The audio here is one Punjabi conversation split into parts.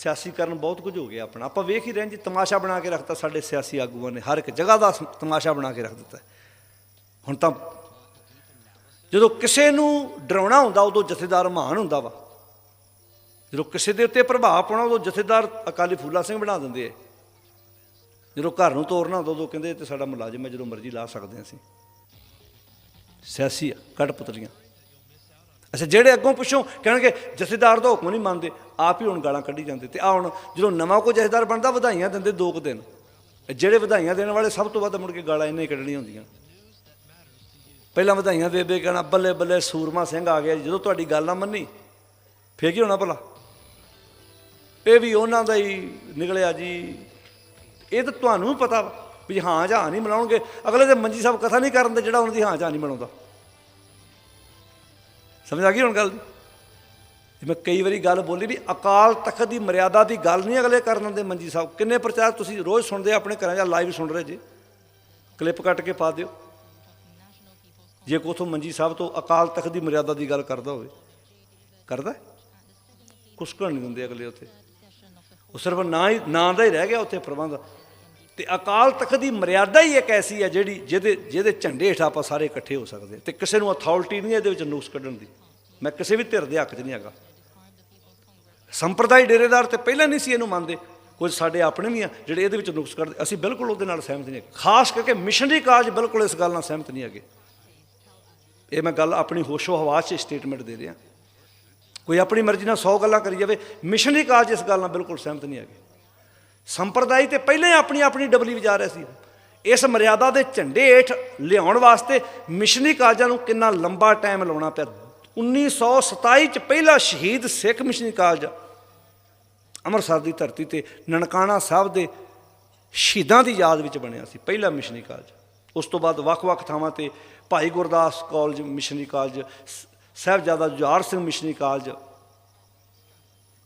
ਸਿਆਸੀਕਰਨ ਬਹੁਤ ਕੁਝ ਹੋ ਗਿਆ ਆਪਣਾ। ਆਪਾਂ ਵੇਖ ਹੀ ਰਹੇ ਜੀ ਤਮਾਸ਼ਾ ਬਣਾ ਕੇ ਰੱਖਤਾ ਸਾਡੇ ਸਿਆਸੀ ਆਗੂਆਂ ਨੇ। ਹਰ ਇੱਕ ਜਗ੍ਹਾ ਦਾ ਤਮਾਸ਼ਾ ਬਣਾ ਕੇ ਰੱਖ ਦਿੱਤਾ ਹੁਣ ਤਾਂ ਜਦੋਂ ਕਿਸੇ ਨੂੰ ਡਰਾਉਣਾ ਹੁੰਦਾ ਉਦੋਂ ਜਥੇਦਾਰ ਮਹਾਨ ਹੁੰਦਾ ਵਾ। ਜਦੋਂ ਕਿਸੇ ਦੇ ਉੱਤੇ ਪ੍ਰਭਾਵ ਪਾਉਣਾ ਉਦੋਂ ਜਥੇਦਾਰ ਅਕਾਲੀ ਫੂਲਾ ਸਿੰਘ ਬਣਾ ਦਿੰਦੇ ਆ। ਜਦੋਂ ਘਰ ਨੂੰ ਤੋਰਨਾ ਹੁੰਦਾ ਉਦੋਂ ਕਹਿੰਦੇ ਇਹ ਤੇ ਸਾਡਾ ਮੁਲਾਜ਼ਮ ਹੈ ਜਦੋਂ ਮਰਜ਼ੀ ਲਾ ਸਕਦੇ ਹਾਂ ਅਸੀਂ। ਸਿਆਸੀ ਆ, ਕਠਪੁਤਲੀਆਂ ਅੱਛਾ, ਜਿਹੜੇ ਅੱਗੋਂ ਪੁੱਛੋ ਕਹਿਣਗੇ, ਜਥੇਦਾਰ ਦਾ ਹੁਕਮ ਨਹੀਂ ਮੰਨਦੇ, ਆਪ ਹੀ ਹੁਣ ਗਾਲਾਂ ਕੱਢੀ ਜਾਂਦੇ। ਤੇ ਆ ਹੁਣ ਜਦੋਂ ਨਵਾਂ ਕੋਈ ਜਥੇਦਾਰ ਬਣਦਾ, ਵਧਾਈਆਂ ਦਿੰਦੇ ਦੋ ਕੁ ਦਿਨ। ਜਿਹੜੇ ਵਧਾਈਆਂ ਦੇਣ ਵਾਲੇ, ਸਭ ਤੋਂ ਵੱਧ ਮੁੜ ਕੇ ਗਾਲਾਂ ਇੰਨੇ ਕੱਢਣੀਆਂ ਹੁੰਦੀਆਂ। ਪਹਿਲਾਂ ਵਧਾਈਆਂ ਦੇ ਦੇ, ਕਹਿਣਾ, ਬੱਲੇ ਬੱਲੇ ਸੂਰਮਾ ਸਿੰਘ ਆ ਗਿਆ ਜੀ। ਜਦੋਂ ਤੁਹਾਡੀ ਗੱਲ ਨਾ ਮੰਨੀ, ਫੇਰ ਕੀ ਹੋਣਾ ਭਲਾ? ਇਹ ਵੀ ਉਹਨਾਂ ਦਾ ਹੀ ਨਿਕਲਿਆ ਜੀ। ਇਹ ਤਾਂ ਤੁਹਾਨੂੰ ਵੀ ਪਤਾ ਵਾ ਵੀ ਹਾਂ ਜਾਂ ਨਹੀਂ ਮਨਾਉਣਗੇ। ਅਗਲੇ ਦੇ ਮੰਜੀ ਸਾਹਿਬ ਕਥਾ ਨਹੀਂ ਕਰਨ ਦੇ ਜਿਹੜਾ ਉਹਨਾਂ ਦੀ ਹਾਂ ਜਾਂ ਨਹੀਂ ਮਨਾਉਂਦਾ। ਸਮਝ ਆ ਗਈ ਹੁਣ ਗੱਲ? ਮੈਂ ਕਈ ਵਾਰੀ ਗੱਲ ਬੋਲੀ ਵੀ ਅਕਾਲ ਤਖਤ ਦੀ ਮਰਿਆਦਾ ਦੀ ਗੱਲ ਨਹੀਂ ਅਗਲੇ ਕਰਨ ਦਿੰਦੇ ਮੰਜੀ ਸਾਹਿਬ। ਕਿੰਨੇ ਪ੍ਰਚਾਰ ਤੁਸੀਂ ਰੋਜ਼ ਸੁਣਦੇ ਆਪਣੇ ਘਰਾਂ ਜਾਂ ਲਾਈਵ ਸੁਣ ਰਹੇ ਜੇ? ਕਲਿੱਪ ਕੱਟ ਕੇ ਪਾ ਦਿਓ। ਜੇ ਕੋ ਮੰਜੀ ਸਾਹਿਬ ਤੋਂ ਅਕਾਲ ਤਖਤ ਦੀ ਮਰਿਆਦਾ ਦੀ ਗੱਲ ਕਰਦਾ ਹੋਵੇ। ਕਰਦਾ? ਹੈ? ਕੁਛ ਕਰ ਨਹੀਂ ਦਿੰਦੇ ਅਗਲੇ ਉੱਥੇ। ਉਹ ਸਿਰਫ ਨਾਂ ਹੀ ਨਾਂ ਦਾ ਹੀ ਰਹਿ ਗਿਆ ਉੱਥੇ ਪ੍ਰਬੰਧ। ਤੇ ਅਕਾਲ ਤਖਤ ਦੀ ਮਰਿਆਦਾ ਹੀ ਇੱਕ ਐਸੀ ਹੈ ਜਿਹੜੀ ਜਿਹਦੇ ਜਿਹਦੇ ਝੰਡੇ ਹੇਠ ਆਪਾਂ ਸਾਰੇ ਇਕੱਠੇ ਹੋ ਸਕਦੇ ਤੇ ਕਿਸੇ ਨੂੰ ਅਥਾਰਟੀ ਨਹੀਂ ਇਹਦੇ ਵਿੱਚ ਨੁਕਸ ਕੱਢਣ ਦੀ। ਮੈਂ ਕਿਸੇ ਵੀ ਧਿਰ ਦੇ ਹੱਕ 'ਚ ਨਹੀਂ ਹੈਗਾ। ਸੰਪਰਦਾਇ ਡੇਰੇਦਾਰ ਤੇ ਪਹਿਲਾਂ ਨਹੀਂ ਸੀ ਇਹਨੂੰ ਮੰਨਦੇ। ਕੁਝ ਸਾਡੇ ਆਪਣੇ ਵੀ ਆ ਜਿਹੜੇ ਇਹਦੇ ਵਿੱਚ ਨੁਕਸ ਕੱਢਦੇ ਅਸੀਂ ਬਿਲਕੁਲ ਉਹਦੇ ਨਾਲ ਸਹਿਮਤ ਨਹੀਂ ਹੈਗੇ। ਖਾਸ ਕਰਕੇ ਮਿਸ਼ਨਰੀ ਕਾਰਜ ਬਿਲਕੁਲ ਇਸ ਗੱਲ ਨਾਲ ਸਹਿਮਤ ਨਹੀਂ ਹੈਗੇ। ਇਹ ਮੈਂ ਗੱਲ ਆਪਣੀ ਹੋਸ਼ੋ ਹਵਾਸ 'ਚ ਸਟੇਟਮੈਂਟ ਦੇ ਰਿਹਾ। ਕੋਈ ਆਪਣੀ ਮਰਜ਼ੀ ਨਾਲ 100 ਗੱਲਾਂ ਕਰੀ ਜਾਵੇ। ਮਿਸ਼ਨਰੀ ਕਾਰਜ ਇਸ ਗੱਲ ਨਾਲ ਬਿਲਕੁਲ ਸਹਿਮਤ ਨਹੀਂ ਹੈਗੇ। ਸੰਪਰਦਾਇ ਤੇ ਪਹਿਲਾਂ ਹੀ ਆਪਣੀ ਆਪਣੀ ਡਬਲੀ ਵਜਾ ਰਹੇ ਸੀ। ਇਸ ਮਰਿਆਦਾ ਦੇ ਝੰਡੇ ਹੇਠ ਲਿਆਉਣ ਵਾਸਤੇ ਮਿਸ਼ਨਰੀ ਕਾਲਜਾਂ ਨੂੰ ਕਿੰਨਾ ਲੰਬਾ ਟਾਈਮ ਲਾਉਣਾ ਪਿਆ। 1927 ਚ ਪਹਿਲਾ ਸ਼ਹੀਦ ਸਿੱਖ ਮਿਸ਼ਨਰੀ ਕਾਲਜ ਅੰਮ੍ਰਿਤਸਰ ਦੀ ਧਰਤੀ ਤੇ ਨਨਕਾਣਾ ਸਾਹਿਬ ਦੇ ਸ਼ਹੀਦਾਂ ਦੀ ਯਾਦ ਵਿੱਚ ਬਣਿਆ ਸੀ, ਪਹਿਲਾ ਮਿਸ਼ਨਰੀ ਕਾਲਜ। ਉਸ ਤੋਂ ਬਾਅਦ ਵੱਖ-ਵੱਖ ਥਾਵਾਂ ਤੇ Bhai Gurdas college missionary college, ਸ- Sahibzada Jujhar Singh missionary college,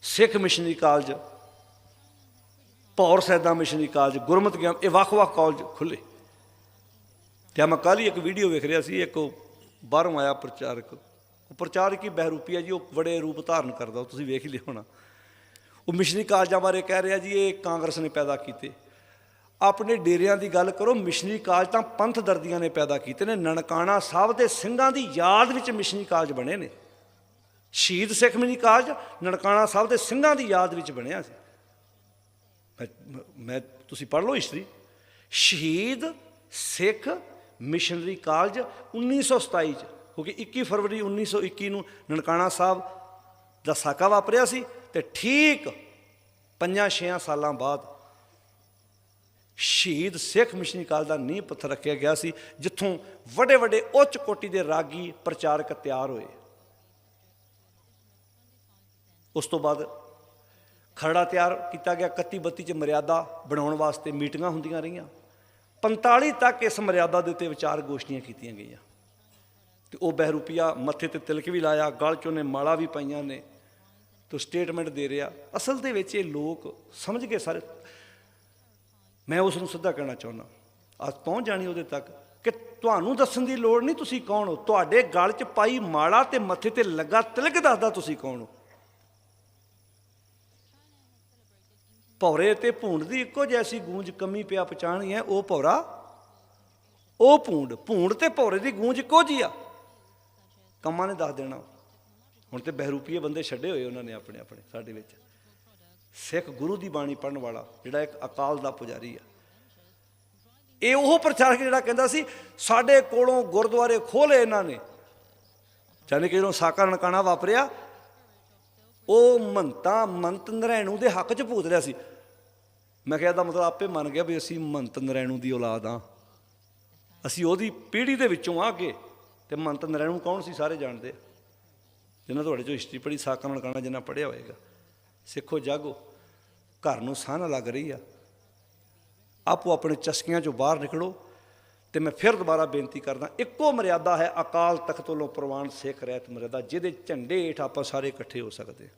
Sikh missionary college ਪੌਰ ਸੈਦਾ ਮਿਸ਼ਨਰੀ ਕਾਲਜ, ਗੁਰਮਤ ਗਿਆਨ, ਇਹ ਵੱਖ-ਵੱਖ ਕਾਲਜ ਖੁੱਲੇ ਤੇ ਮੈਂ ਕੱਲ੍ਹ ਹੀ ਇੱਕ ਵੀਡੀਓ ਵੇਖ ਰਿਹਾ ਸੀ, ਇੱਕ ਬਾਹਰੋਂ ਆਇਆ ਪ੍ਰਚਾਰਕ। ਉਹ ਪ੍ਰਚਾਰਕ ਹੀ ਬਹਿਰੂਪੀ ਹੈ ਜੀ, ਉਹ ਬੜੇ ਰੂਪ ਧਾਰਨ ਕਰਦਾ, ਉਹ ਤੁਸੀਂ ਵੇਖ ਹੀ ਲਿਆ ਹੋਣਾ। ਉਹ ਮਿਸ਼ਨਰੀ ਕਾਲਜਾਂ ਬਾਰੇ ਕਹਿ ਰਿਹਾ ਜੀ, ਇਹ ਕਾਂਗਰਸ ਨੇ ਪੈਦਾ ਕੀਤੇ। ਆਪਣੇ ਡੇਰਿਆਂ ਦੀ ਗੱਲ ਕਰੋ ਮਿਸ਼ਨਰੀ ਕਾਲਜ ਤਾਂ ਪੰਥ ਦਰਦੀਆਂ ਨੇ ਪੈਦਾ ਕੀਤੇ ਨੇ। ਨਨਕਾਣਾ ਸਾਹਿਬ ਦੇ ਸਿੰਘਾਂ ਦੀ ਯਾਦ ਵਿੱਚ ਮਿਸ਼ਨਰੀ ਕਾਲਜ ਬਣੇ ਨੇ। ਸ਼ਹੀਦ ਸਿੱਖ ਮਿਸ਼ਨਰੀ ਕਾਲਜ, ਨਨਕਾਣਾ ਸਾਹਿਬ ਦੇ ਸਿੰਘਾਂ ਦੀ ਯਾਦ ਵਿੱਚ ਬਣਿਆ ਸੀ। ਮੈਂ- ਮੈਂ, ਤੁਸੀਂ ਪੜ੍ਹ ਲਓ ਹਿਸਟਰੀ ਸ਼ਹੀਦ ਸਿੱਖ ਮਿਸ਼ਨਰੀ ਕਾਲਜ 1927 ਚ, ਕਿਉਂਕਿ 21 ਫਰਵਰੀ 1921 ਨੂੰ ਨਨਕਾਣਾ ਸਾਹਿਬ ਦਾ ਸਾਕਾ ਵਾਪਰਿਆ ਸੀ ਤੇ ਠੀਕ ਪੰਜਾਂ ਛੇਆਂ ਸਾਲਾਂ ਬਾਅਦ ਸ਼ਹੀਦ ਸਿੱਖ ਮਿਸ਼ਨਰੀ ਕਾਲਜ ਦਾ ਨੀਂਹ ਪੱਥਰ ਰੱਖਿਆ ਗਿਆ ਸੀ, ਜਿੱਥੋਂ ਵੱਡੇ ਵੱਡੇ ਉੱਚ ਕੋਟੀ ਦੇ ਰਾਗੀ ਪ੍ਰਚਾਰਕ ਤਿਆਰ ਹੋਏ। ਉਸ ਤੋਂ ਬਾਅਦ ਖਰੜਾ ਤਿਆਰ ਕੀਤਾ ਗਿਆ 31 32 ਚ ਮਰਿਆਦਾ ਬਣਾਉਣ ਵਾਸਤੇ ਮੀਟਿੰਗਾਂ ਹੁੰਦੀਆਂ ਰਹੀਆਂ। 45 ਤੱਕ ਇਸ ਮਰਿਆਦਾ ਦੇ ਉੱਤੇ ਵਿਚਾਰ ਗੋਸ਼ਟੀਆਂ ਕੀਤੀਆਂ ਗਈਆਂ। ਤੇ ਉਹ ਬਹਿਰੂਪੀਆ ਮੱਥੇ ਤੇ ਤਿਲਕ ਵੀ ਲਾਇਆ, ਗਲ 'ਚ ਉਹਨੇ ਮਾਲਾ ਵੀ ਪਾਈਆਂ ਨੇ, ਤੋ ਸਟੇਟਮੈਂਟ ਦੇ ਰਿਹਾ। ਅਸਲ ਦੇ ਵਿੱਚ ਇਹ ਲੋਕ ਸਮਝ ਗਏ ਸਾਰੇ। ਮੈਂ ਉਸ ਨੂੰ ਸਿੱਧਾ ਕਹਿਣਾ ਚਾਹੁੰਦਾ, ਅੱਜ ਪਹੁੰਚ ਜਾਣੀ ਉਹਦੇ ਤੱਕ ਕਿ ਤੁਹਾਨੂੰ ਦੱਸਣ ਦੀ ਲੋੜ ਨਹੀਂ ਤੁਸੀਂ ਕੌਣ ਹੋ। ਤੁਹਾਡੇ ਗਲ 'ਚ ਪਾਈ ਮਾਲਾ ਤੇ ਮੱਥੇ ਤੇ ਲੱਗਾ ਤਿਲਕ ਦੱਸਦਾ ਤੁਸੀਂ ਕੌਣ ਹੋ। ਭੌਰੇ ਤੇ ਭੂੰਡ ਦੀ ਇੱਕੋ ਜੈਸੀ ਗੂੰਜ ਕਮੀ ਪਿਆ ਪਛਾਣੀ ਹੈ ਉਹ ਭੌਰਾ, ਉਹ ਭੂੰਡ ਭੂੰਡ ਤੇ ਭੌਰੇ ਦੀ ਗੂੰਜ ਇੱਕੋ ਜੀ ਆ। ਕੰਮਾਂ ਨੇ ਦੱਸ ਦੇਣਾ। ਹੁਣ ਤੇ ਬਹਿਰੂਪੀਏ ਬੰਦੇ ਛੱਡੇ ਹੋਏ ਉਹਨਾਂ ਨੇ ਆਪਣੇ ਆਪਣੇ, ਸਾਡੇ ਵਿੱਚ। ਸਿੱਖ ਗੁਰੂ ਦੀ ਬਾਣੀ ਪੜਨ ਵਾਲਾ, ਜਿਹੜਾ ਇੱਕ ਅਕਾਲ ਦਾ ਪੁਜਾਰੀ ਆ। ਇਹ ਉਹ ਪ੍ਰਚਾਰਕ ਜਿਹੜਾ ਕਹਿੰਦਾ ਸੀ, ਸਾਡੇ ਕੋਲੋਂ ਗੁਰਦੁਆਰੇ ਖੋਲੇ ਇਹਨਾਂ ਨੇ। ਜਾਨੀ ਕਿ ਜਦੋਂ ਸਾਕਾ ਨਨਕਾਣਾ ਵਾਪਰਿਆ ਉਹ ਮੰਤਾ ਮੰਤ ਨਰੈਣੂ ਦੇ ਹੱਕ 'ਚ ਭੂਤ ਰਿਹਾ ਸੀ। ਮੈਂ ਕਿਹਾ ਇਹਦਾ ਮਤਲਬ ਆਪੇ ਮੰਨ ਗਿਆ ਵੀ ਅਸੀਂ ਮੰਤ ਨਰੈਣੂ ਦੀ ਔਲਾਦ ਆ ਅਸੀਂ ਉਹਦੀ ਪੀੜ੍ਹੀ ਦੇ ਵਿੱਚੋਂ ਆ ਅੱਗੇ ਤੇ ਮੰਤ ਨਰੈਣੂ ਕੌਣ ਸੀ ਸਾਰੇ ਜਾਣਦੇ। ਆ। ਜਿਨ੍ਹਾਂ ਤੁਹਾਡੇ ਚੋਂ ਹਿਸਟਰੀ ਪੜ੍ਹੀ, ਸਾਕਾ ਨਨਕਾਣਾ ਜਿੰਨਾ ਪੜ੍ਹਿਆ ਹੋਏਗਾ। ਸਿੱਖੋ, ਜਾਗੋ। ਘਰ ਨੂੰ ਸਾਹ ਲੱਗ ਰਹੀ ਆ। ਆਪੋ ਆਪਣੇ ਚਸਕੀਆਂ ਚੋਂ ਬਾਹਰ ਨਿਕਲੋ। ਤੇ ਮੈਂ ਫਿਰ ਦੁਬਾਰਾ ਬੇਨਤੀ ਕਰਦਾ, ਇੱਕੋ ਮਰਿਆਦਾ ਹੈ ਅਕਾਲ ਤਖਤ ਵੱਲੋਂ ਪ੍ਰਵਾਨ ਸਿੱਖ ਰਹਿਤ ਮਰਿਆਦਾ, ਜਿਹਦੇ ਝੰਡੇ ਹੇਠ ਆਪਾਂ ਸਾਰੇ ਇਕੱਠੇ ਹੋ ਸਕਦੇ।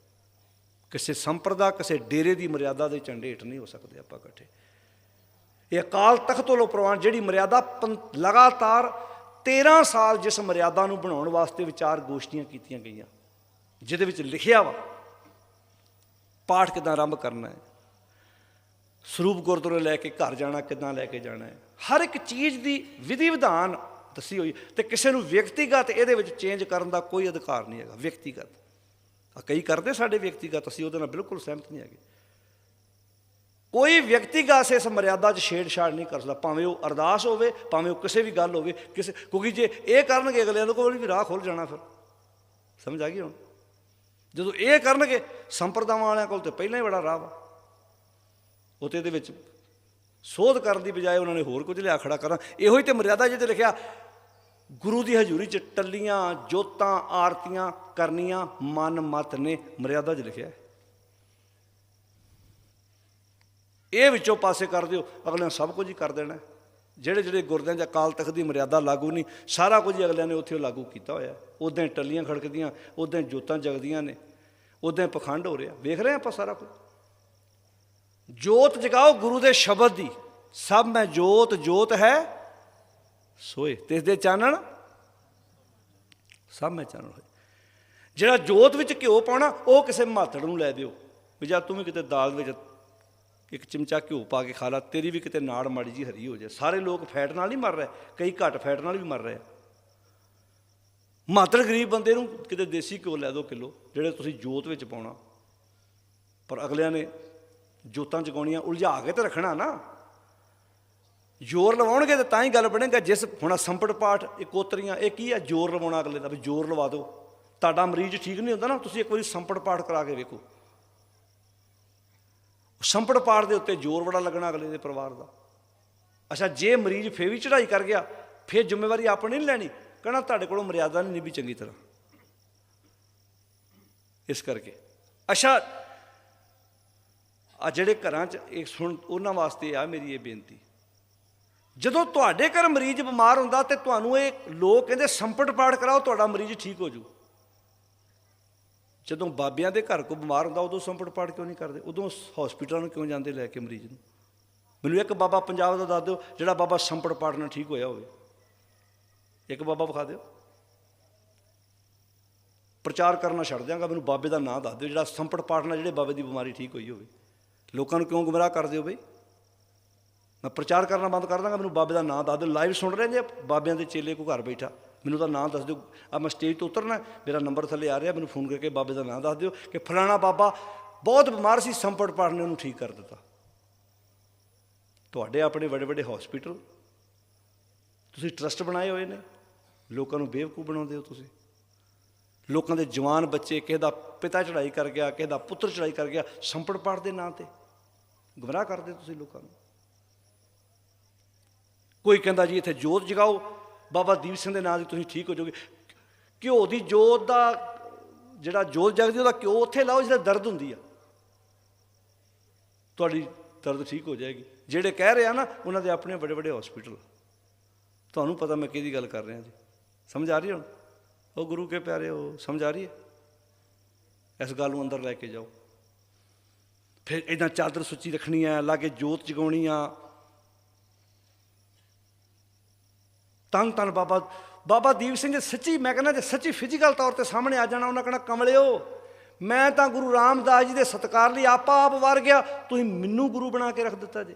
ਕਿਸੇ ਸੰਪਰਦਾ, ਕਿਸੇ ਡੇਰੇ ਦੀ ਮਰਿਆਦਾ ਦੇ ਝੰਡੇ ਹੇਠ ਨਹੀਂ ਹੋ ਸਕਦੇ ਆਪਾਂ ਇਕੱਠੇ। ਇਹ ਅਕਾਲ ਤਖਤ ਵੱਲੋਂ ਪ੍ਰਵਾਨ ਜਿਹੜੀ ਮਰਿਆਦਾ ਪੰ- ਲਗਾਤਾਰ 13 ਸਾਲ ਜਿਸ ਮਰਿਆਦਾ ਨੂੰ ਬਣਾਉਣ ਵਾਸਤੇ ਵਿਚਾਰ ਗੋਸ਼ਟੀਆਂ ਕੀਤੀਆਂ ਗਈਆਂ, ਜਿਹਦੇ ਵਿੱਚ ਲਿਖਿਆ ਵਾ, ਪਾਠ ਕਿਦਾਂ ਆਰੰਭ ਕਰਨਾ ਹੈ। ਸਰੂਪ ਗੁਰਦੁਆਰੇ ਲੈ ਕੇ ਘਰ ਜਾਣਾ, ਕਿੱਦਾਂ ਲੈ ਕੇ ਜਾਣਾ ਹੈ? ਹਰ ਇੱਕ ਚੀਜ਼ ਦੀ ਵਿਧੀ ਵਿਧਾਨ ਦੱਸੀ ਹੋਈ ਤੇ ਕਿਸੇ ਨੂੰ ਵਿਅਕਤੀਗਤ ਇਹਦੇ ਵਿੱਚ ਚੇਂਜ ਕਰਨ ਦਾ ਕੋਈ ਅਧਿਕਾਰ ਨਹੀਂ ਹੈਗਾ, ਵਿਅਕਤੀਗਤ। ਕਈ ਕਰਦੇ ਸਾਡੇ ਵਿਅਕਤੀਗਤ, ਅਸੀਂ ਉਹਦੇ ਨਾਲ ਬਿਲਕੁਲ ਸਹਿਮਤ ਨਹੀਂ ਹੈਗੇ। ਕੋਈ ਵਿਅਕਤੀਗਤ ਇਸ ਮਰਿਆਦਾ 'ਚ ਛੇੜਛਾੜ ਨਹੀਂ ਕਰ ਸਕਦਾ, ਭਾਵੇਂ ਉਹ ਅਰਦਾਸ ਹੋਵੇ, ਭਾਵੇਂ ਉਹ ਕਿਸੇ ਵੀ ਗੱਲ ਹੋਵੇ, ਕਿਸੇ, ਕਿਉਂਕਿ ਜੇ ਇਹ ਕਰਨਗੇ, ਅਗਲਿਆਂ ਨੂੰ ਕੋਲ ਵੀ ਰਾਹ ਖੁੱਲ ਜਾਣਾ ਫਿਰ। ਸਮਝ ਆ ਗਈ ਹੁਣ? ਜਦੋਂ ਇਹ ਕਰਨਗੇ, ਸੰਪਰਦਾਵਾਂ ਵਾਲਿਆਂ ਕੋਲ ਤੇ ਪਹਿਲਾਂ ਹੀ ਬੜਾ ਰਾਹ ਵਾ। ਉਹ ਤੇ ਇਹਦੇ ਵਿੱਚ ਸੋਧ ਕਰਨ ਦੀ ਬਜਾਏ ਉਹਨਾਂ ਨੇ ਹੋਰ ਕੁਝ ਲਿਆ ਖੜਾ ਕਰਾਂ। ਇਹੋ ਹੀ ਤੇ ਮਰਿਆਦਾ ਜਿਹਦੇ ਲਿਖਿਆ, ਗੁਰੂ ਦੀ ਹਜ਼ੂਰੀ 'ਚ ਟੱਲੀਆਂ, ਜੋਤਾਂ, ਆਰਤੀਆਂ ਕਰਨੀਆਂ, ਮਨ ਮਤ ਨੇ ਮਰਿਆਦਾ 'ਚ ਲਿਖਿਆ। ਇਹ ਵਿੱਚੋਂ ਪਾਸੇ ਕਰ ਦਿਓ, ਅਗਲਿਆਂ ਸਭ ਕੁਝ ਹੀ ਕਰ ਦੇਣਾ ਜਿਹੜੇ ਜਿਹੜੇ ਗੁਰਦਿਆਂ 'ਚ ਅਕਾਲ ਤਖਤ ਦੀ ਮਰਿਆਦਾ ਲਾਗੂ ਨਹੀਂ, ਸਾਰਾ ਕੁਝ ਹੀ ਅਗਲਿਆਂ ਨੇ ਉੱਥੇ ਲਾਗੂ ਕੀਤਾ ਹੋਇਆ। ਉਦਾਂ ਹੀ ਟੱਲੀਆਂ ਖੜਕਦੀਆਂ ਉਦਾਂ ਜੋਤਾਂ ਜਗਦੀਆਂ ਨੇ ਉਦਾਂ ਪਖੰਡ ਹੋ ਰਿਹਾ। ਵੇਖ ਰਹੇ ਆਪਾਂ ਸਾਰਾ ਕੁਝ। ਜੋਤ ਜਗਾਓ ਗੁਰੂ ਦੇ ਸ਼ਬਦ ਦੀ। ਸਭ ਮੈਂ ਜੋਤ ਜੋਤ ਹੈ, ਸੋਏ। ਤਿਸ ਦੇ ਚਾਨਣ, ਸਭ ਮੈਂ ਚਾਨਣ ਹੋਏ। ਜਿਹੜਾ ਜੋਤ ਵਿੱਚ ਘਿਓ ਪਾਉਣਾ, ਉਹ ਕਿਸੇ ਮਾਤੜ ਨੂੰ ਲੈ ਦਿਓ। ਵੀ ਜਾਂ ਤੂੰ ਵੀ ਕਿਤੇ ਦਾਲ ਵਿੱਚ ਇੱਕ ਚਮਚਾ ਘਿਓ ਪਾ ਕੇ ਖਾ ਲਾ, ਤੇਰੀ ਵੀ ਕਿਤੇ ਨਾੜ ਮਾੜੀ ਜੀ ਹਰੀ ਹੋ ਜਾਏ। ਸਾਰੇ ਲੋਕ ਫੈਟ ਨਾਲ ਨਹੀਂ ਮਰ ਰਹੇ, ਕਈ ਘੱਟ ਫੈਟ ਨਾਲ ਵੀ ਮਰ ਰਹੇ ਆ। ਮਾਤੜ ਗਰੀਬ ਬੰਦੇ ਨੂੰ ਕਿਤੇ ਦੇਸੀ ਘਿਓ ਲੈ ਦਿਓ ਕਿਲੋ, ਜਿਹੜੇ ਤੁਸੀਂ ਜੋਤ ਵਿੱਚ ਪਾਉਣਾ। ਪਰ ਅਗਲਿਆਂ ਨੇ ਜੋਤਾਂ ਜਗਾਉਣੀਆਂ, ਉਲਝਾ ਕੇ ਤੇ ਰੱਖਣਾ ਨਾ। ਜ਼ੋਰ ਲਵਾਉਣਗੇ ਤੇ ਤਾਂ ਹੀ ਗੱਲ ਬਣੇਗਾ, ਜਿਸ ਹੁਣ ਆਹ ਸੰਪਟ ਪਾਠ ਇਕੋਤਰੀਆਂ ਇਹ ਕੀ ਹੈ ਜ਼ੋਰ ਲਵਾਉਣਾ ਅਗਲੇ ਦਾ ਵੀ ਜ਼ੋਰ ਲਵਾ ਦਿਓ। ਤੁਹਾਡਾ ਮਰੀਜ਼ ਠੀਕ ਨਹੀਂ ਹੁੰਦਾ ਨਾ, ਤੁਸੀਂ ਇੱਕ ਵਾਰੀ ਸੰਪੜ ਪਾਠ ਕਰਾ ਕੇ ਵੇਖੋ। ਸੰਪੜ ਪਾਠ ਦੇ ਉੱਤੇ ਜ਼ੋਰ ਬੜਾ ਲੱਗਣਾ ਅਗਲੇ ਦੇ ਪਰਿਵਾਰ ਦਾ। ਅੱਛਾ, ਜੇ ਮਰੀਜ਼ ਫੇਰ ਵੀ ਚੜ੍ਹਾਈ ਕਰ ਗਿਆ, ਫੇਰ ਜ਼ਿੰਮੇਵਾਰੀ ਆਪਣੀ ਨਹੀਂ ਲੈਣੀ ਕਹਿਣਾ ਤੁਹਾਡੇ ਕੋਲੋਂ ਮਰਿਆਦਾ ਨਹੀਂ ਨਿਭੀ ਚੰਗੀ ਤਰ੍ਹਾਂ। ਇਸ ਕਰਕੇ। ਅੱਛਾ ਆ ਜਿਹੜੇ ਘਰਾਂ 'ਚ ਇਹ ਸੁਣ, ਉਹਨਾਂ ਵਾਸਤੇ ਆ ਮੇਰੀ ਇਹ ਬੇਨਤੀ। ਜਦੋਂ ਤੁਹਾਡੇ ਘਰ ਮਰੀਜ਼ ਬਿਮਾਰ ਹੁੰਦਾ ਤੇ ਤੁਹਾਨੂੰ ਇਹ ਲੋਕ ਕਹਿੰਦੇ ਸੰਪਟ ਪਾਠ ਕਰਾਓ, ਤੁਹਾਡਾ ਮਰੀਜ਼ ਠੀਕ ਹੋ ਜੂ। ਜਦੋਂ ਬਾਬਿਆਂ ਦੇ ਘਰ ਕੋ ਬਿਮਾਰ ਹੁੰਦਾ, ਉਦੋਂ ਸੰਪਟ ਪਾਠ ਕਿਉਂ ਨਹੀਂ ਕਰਦੇ? ਉਦੋਂ ਹਸਪੀਟਲਾਂ ਨੂੰ ਕਿਉਂ ਜਾਂਦੇ ਲੈ ਕੇ ਮਰੀਜ਼ ਨੂੰ? ਮੈਨੂੰ ਇੱਕ ਬਾਬਾ ਪੰਜਾਬ ਦਾ ਦੱਸ ਦਿਓ, ਜਿਹੜਾ ਬਾਬਾ ਸੰਪਟ ਪਾਠ ਨਾਲ ਠੀਕ ਹੋਇਆ ਹੋਵੇ। ਇੱਕ ਬਾਬਾ ਵਿਖਾ ਦਿਓ। ਪ੍ਰਚਾਰ ਕਰਨਾ ਛੱਡ ਦਿਆਂਗਾ, ਮੈਨੂੰ ਬਾਬੇ ਦਾ ਨਾਂ ਦੱਸ ਦਿਓ, ਜਿਹੜਾ ਸੰਪਟ ਪਾਠ ਨਾਲ ਜਿਹੜੇ ਬਾਬੇ ਦੀ ਬਿਮਾਰੀ ਠੀਕ ਹੋਈ ਹੋਵੇ। ਲੋਕਾਂ ਨੂੰ ਕਿਉਂ ਗੁੰਮਰਾਹ ਕਰਦੇ ਹੋ ਬਈ? ਮੈਂ ਪ੍ਰਚਾਰ ਕਰਨਾ ਬੰਦ ਕਰ ਦਾਂਗਾ, ਮੈਨੂੰ ਬਾਬੇ ਦਾ ਨਾਂ ਦੱਸ ਦਿਓ। ਲਾਈਵ ਸੁਣ ਰਹੇ ਜੇ ਬਾਬਿਆਂ ਦੇ ਚੇਲੇ ਕੋ ਘਰ ਬੈਠਾ। ਮੈਨੂੰ ਤਾਂ ਨਾਂ ਦੱਸ ਦਿਓ। ਆ ਮੈਂ ਸਟੇਜ ਤੋਂ ਉਤਰਨਾ, ਮੇਰਾ ਨੰਬਰ ਥੱਲੇ ਆ ਰਿਹਾ, ਮੈਨੂੰ ਫੋਨ ਕਰਕੇ ਬਾਬੇ ਦਾ ਨਾਂ ਦੱਸ ਦਿਓ ਕਿ ਫਲਾਣਾ ਬਾਬਾ ਬਹੁਤ ਬਿਮਾਰ ਸੀ ਸੰਪੜ ਪਾਠ ਨੇ ਉਹਨੂੰ ਠੀਕ ਕਰ ਦਿੱਤਾ। ਤੁਹਾਡੇ ਆਪਣੇ ਵੱਡੇ ਵੱਡੇ ਹਸਪੀਟਲ ਤੁਸੀਂ ਟਰਸਟ ਬਣਾਏ ਹੋਏ ਨੇ। ਲੋਕਾਂ ਨੂੰ ਬੇਵਕੂਫ ਬਣਾਉਂਦੇ ਹੋ ਤੁਸੀਂ। ਲੋਕਾਂ ਦੇ ਜਵਾਨ ਬੱਚੇ, ਕਿਸੇ ਦਾ ਪਿਤਾ ਚੜਾਈ ਕਰ ਗਿਆ, ਕਿਸੇ ਦਾ ਪੁੱਤਰ ਚੜਾਈ ਕਰ ਗਿਆ ਸੰਪੜ ਪਾਠ ਦੇ ਨਾਂ ਤੇ। ਗੁੰਮਰਾਹ ਕਰਦੇ ਤੁਸੀਂ ਲੋਕਾਂ ਨੂੰ। ਕੋਈ ਕਹਿੰਦਾ ਜੀ ਇੱਥੇ ਜੋਤ ਜਗਾਓ, ਬਾਬਾ ਦੀਪ ਸਿੰਘ ਦੇ ਨਾਂ ਦੀ ਤੁਸੀਂ ਠੀਕ ਹੋ ਜਾਓਗੇ। ਘਿਓ ਦੀ ਜੋਤ ਦਾ ਜਿਹੜਾ ਜੋਤ ਜਗਦੀ, ਉਹਦਾ ਘਿਓ ਉੱਥੇ ਲਾਓ ਜਿਹੜਾ ਦਰਦ ਹੁੰਦੀ ਆ। ਤੁਹਾਡੀ ਦਰਦ ਠੀਕ ਹੋ ਜਾਏਗੀ। ਜਿਹੜੇ ਕਹਿ ਰਹੇ ਆ ਨਾ, ਉਹਨਾਂ ਦੇ ਆਪਣੇ ਵੱਡੇ ਵੱਡੇ ਹਸਪੀਟਲ ਤੁਹਾਨੂੰ ਪਤਾ ਮੈਂ ਕਿਹਦੀ ਗੱਲ ਕਰ ਰਿਹਾ ਜੀ। ਸਮਝ ਆ ਰਹੀ ਹੁਣ? ਉਹ ਗੁਰੂ ਕੇ ਪਿਆਰੇ, ਉਹ ਸਮਝ ਆ ਰਹੀ ਹੈ? ਇਸ ਗੱਲ ਨੂੰ ਅੰਦਰ ਲੈ ਕੇ ਜਾਓ। ਫਿਰ ਇਦਾਂ ਚਾਦਰ ਸੁੱਚੀ ਰੱਖਣੀ ਹੈ ਲਾਗੇ ਜੋਤ ਜਗਾਉਣੀ ਆ। ਤੰਗ ਤਨ ਬਾਬਾ ਬਾਬਾ ਦੀਪ ਸਿੰਘ ਜੀ ਸੱਚੀ, ਮੈਂ ਕਹਿੰਦਾ ਜੇ ਸੱਚੀ ਫਿਜ਼ੀਕਲ ਤੌਰ ਤੇ ਸਾਹਮਣੇ ਆ ਜਾਣਾ, ਉਹਨਾਂ ਕਹਿਣਾ ਕਮਲਿਓ, ਮੈਂ ਤਾਂ ਗੁਰੂ ਰਾਮਦਾਸ ਜੀ ਦੇ ਸਤਕਾਰ ਲਈ ਆਪਾ ਆਪ ਵਰ ਗਿਆ, ਤੁਸੀਂ ਮੈਨੂੰ ਗੁਰੂ ਬਣਾ ਕੇ ਰੱਖ ਦਿੱਤਾ ਜੀ।